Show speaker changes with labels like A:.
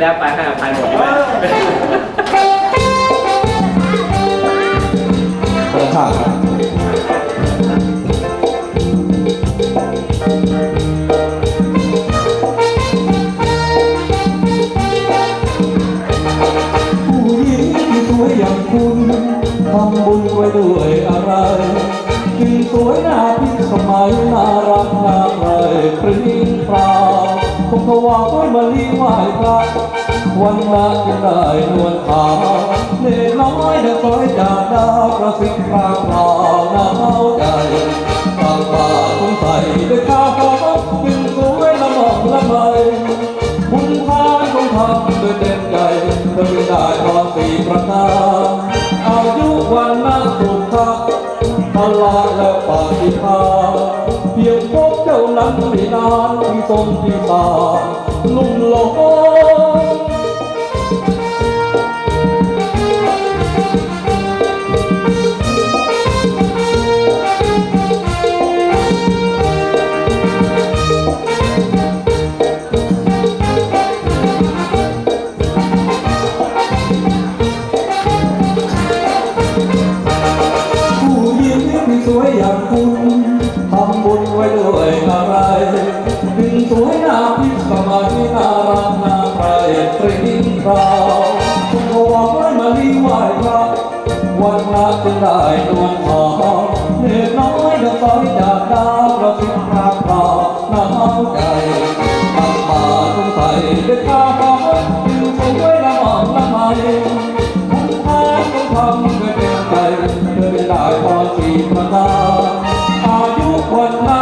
A: แล้วไปให้อภัยหมดเลย
B: เปิดข้างครับ
C: ผู้หญิงที่สวยอย่างคุณทำบุญไว้ด้วยอะไรถึงสวยหน้า คงถวายมาลีไหว้พระวันละจึงได้นวลขาวเล็กน้อยเด็กสวยจากดาวกระสิบกลางพราวหนาวใจต่างตาสงสัยด้วยข้าวขาวจึงสวยละหมอกละไมคุณพานคงทำด้วยเต็มใจเธอไม่ได้พรสี่ประการอายุวันนั้นสุขะพละและปฏิภาเพียงพ ฉันไม่นานที่ทรงที่ตาลุ่มหลงผู้หญิงที่สวยอย่างคุณทำบุญไว้ด้วย อะไรถึงสวยนาพิสมัยน่ารักนาใครตรีกราวคงหวังไว้มาลีไหวพระวันละจึงได้นวลทองเล็กน้อยเด็กสอยจากดาวกระสิบพรางพราหนาวใจตักบาตรสงสัยด้วยข้าวหอมจึงคงไว้ละหมองละไมคุณพานคงทำด้วยเต็มใจเธอได้พรสี่ประกาอายุวันนัก